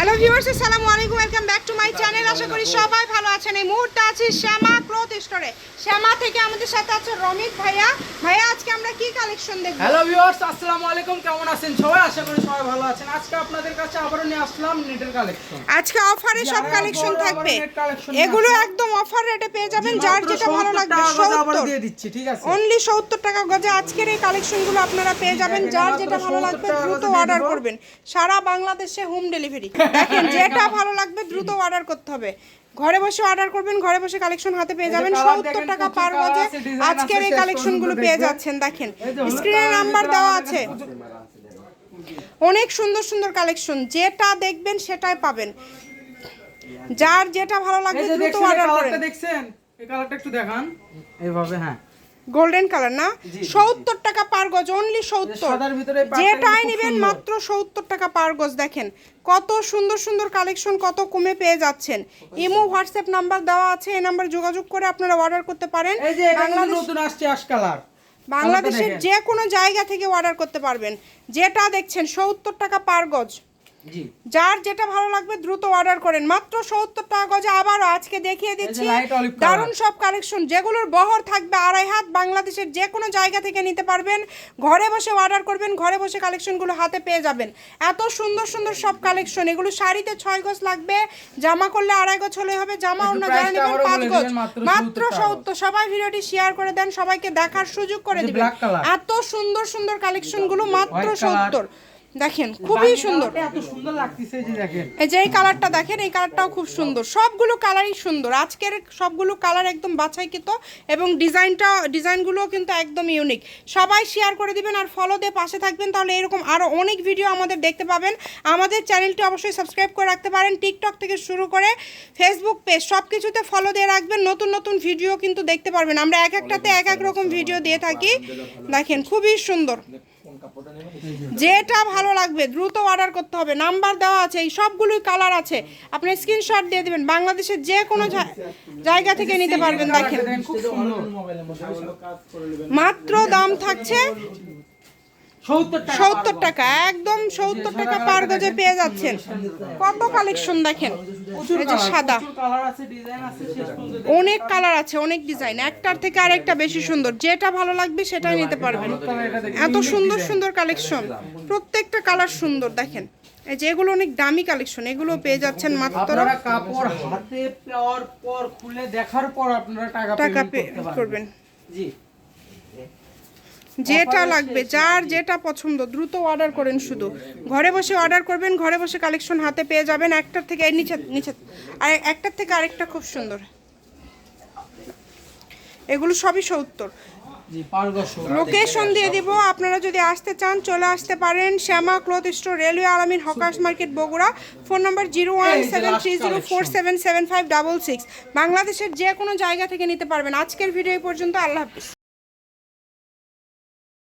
Hello viewers আসসালামু আলাইকুম welcome back to my channel আশা করি সবাই ভালো আছেন এই মুহূর্তে আছি শ্যামা ক্লথ স্টোরে শ্যামা থেকে আমাদের সাথে আছে রমিত ভাইয়া ভাইয়া আজকে আমরা কি কালেকশন দেখব হ্যালো ভিউয়ার্স আসসালামু আলাইকুম কেমন আছেন সবাই? আশা করি সবাই ভালো আছেন। আজকে আপনাদের কাছে আবারও নিয়ে আসলাম নেটের কালেকশন আজকে অফারে সব কালেকশন থাকবে। আবার এগুলো একদম অফার রেটে পেয়ে যাবেন। যার যেটা ভালো লাগবে আবার 70 দিয়ে দিচ্ছি ঠিক আছে? অনলি সত্তর টাকা গজে আজকের এই কালেকশনগুলো আপনারা পেয়ে যাবেন। যার যেটা ভালো লাগবে দ্রুত অর্ডার করবেন। সারা বাংলাদেশে হোম ডেলিভারি দেখেন যেটা ভালো লাগবে দ্রুত অর্ডার করতে হবে। ঘরে বসে অর্ডার করবেন ঘরে বসে কালেকশন হাতে পেয়ে যাবেন। সত্তর টাকা পার গজে আজকের এই কালেকশনগুলো পেয়ে যাচ্ছেন দেখেন। স্ক্রিনে নাম্বার দেওয়া আছে। অনেক সুন্দর সুন্দর কালেকশন যেটা দেখবেন সেটাই পাবেন। যার যেটা ভালো লাগবে দ্রুত অর্ডার করেন। দেখছেন? এই কালারটা একটু দেখান। এইভাবে হ্যাঁ। গোল্ডেন কালার না? সত্তর টাকা পার গজ অনলি সত্তর। যেটাই নেবেন মাত্র সত্তর টাকা পার গজ দেখেন। কত সুন্দর সুন্দর কালেকশন কত কমে পেয়ে যাচ্ছেন। ইমো হোয়াটসঅ্যাপ নাম্বার দেওয়া আছে এই নাম্বার যোগাযোগ করে আপনারা অর্ডার করতে পারেন। নতুন আসছে আশ কালার বাংলাদেশের যে কোনো জায়গা থেকে অর্ডার করতে পারবেন। যেটা দেখছেন সত্তর টাকা পার গজ। যার যেটা ভালো লাগবে দ্রুত অর্ডার করেন। মাত্র সত্তর টাকা গজে আবারও আজকে দেখিয়ে দিচ্ছি। দারুণ সব কালেকশন যেগুলোর বহর থাকবে আড়াই হাত বাংলাদেশের যে কোনো জায়গা থেকে নিতে পারবেন। ঘরে বসে অর্ডার করবেন ঘরে বসে কালেকশনগুলো হাতে পেয়ে যাবেন। এত সুন্দর সুন্দর সব কালেকশন এগুলো শাড়িতে ছয় গজ লাগবে জামা করলে আড়াই গজ হলে হবে জামা অন্য যারা নেবেন পাঁচ গজ। মাত্র মাত্র 70 টাকা। সত্তর। সবাই ভিডিওটি শেয়ার করে দেন সবাইকে দেখার সুযোগ করে দিবেন। এত সুন্দর সুন্দর কালেকশনগুলো মাত্র সত্তর। দেখেন খুবই সুন্দর। এত সুন্দর লাগতেছে এই যে দেখেন। এই যে এই কালারটা দেখেন এই কালারটাও খুব সুন্দর। সবগুলো কালারই সুন্দর। আজকের সবগুলো কালার একদম বাছাইকৃত এবং ডিজাইনটা ডিজাইনগুলোও কিন্তু একদম ইউনিক সবাই শেয়ার করে দিবেন আর ফলো দিয়ে পাশে থাকবেন তাহলে এরকম আরও অনেক ভিডিও আমাদের দেখতে পাবেন। আমাদের চ্যানেলটি অবশ্যই সাবস্ক্রাইব করে রাখতে পারেন। টিকটক থেকে শুরু করে ফেসবুক পেজ সব কিছুতে ফলো দিয়ে রাখবেন। নতুন নতুন ভিডিও কিন্তু দেখতে পারবেন। আমরা এক একটাতে এক এক রকম ভিডিও দিয়ে থাকি। দেখেন খুবই সুন্দর। যেটা ভালো লাগবে দ্রুত অর্ডার করতে হবে। নাম্বার দেওয়া আছে এই সবগুলোই কালার আছে। আপনি স্ক্রিনশট দিয়ে দেবেন। বাংলাদেশের যে কোনো জায়গা থেকে নিতে পারবেন দেখেন। মাত্র দাম থাকছে সত্তর টাকা একদম সত্তর টাকা পার গজে পেয়ে যাচ্ছেন। কত কালেকশন দেখেন। সাদা। অনেক কালার আছে অনেক ডিজাইন একটার থেকে আরেকটা বেশি সুন্দর। যেটা ভালো লাগবে সেটাই নিতে পারবেন। এত সুন্দর সুন্দর কালেকশন প্রত্যেকটা কালার সুন্দর দেখেন। এই যে এগুলো অনেক দামি কালেকশন এগুলো পেয়ে যাচ্ছেন মাত্র আপনারা কাপড় হাতে পাওয়ার পর খুলে দেখার পর আপনারা টাকা টাকা পে করবেন। জি। যেটা লাগবে যার যেটা পছন্দ দ্রুত অর্ডার করেন শুধু। ঘরে বসে অর্ডার করবেন ঘরে বসে কালেকশন হাতে পেয়ে যাবেন একটার থেকে নিচে নিচে আর একটার থেকে আরেকটা খুব সুন্দর। এগুলো সবই সত্তর। লোকেশন দিয়ে দিব। আপনারা যদি আসতে চান চলে আসতে পারেন Shyama cloth store railway Alamin hawkers market Bogura. Phone number zero one seven three zero four seven seven five double six. বাংলাদেশের যে কোনো জায়গা থেকে নিতে পারবেন। আজকের ভিডিও পর্যন্ত। আল্লাহ হাফিজ।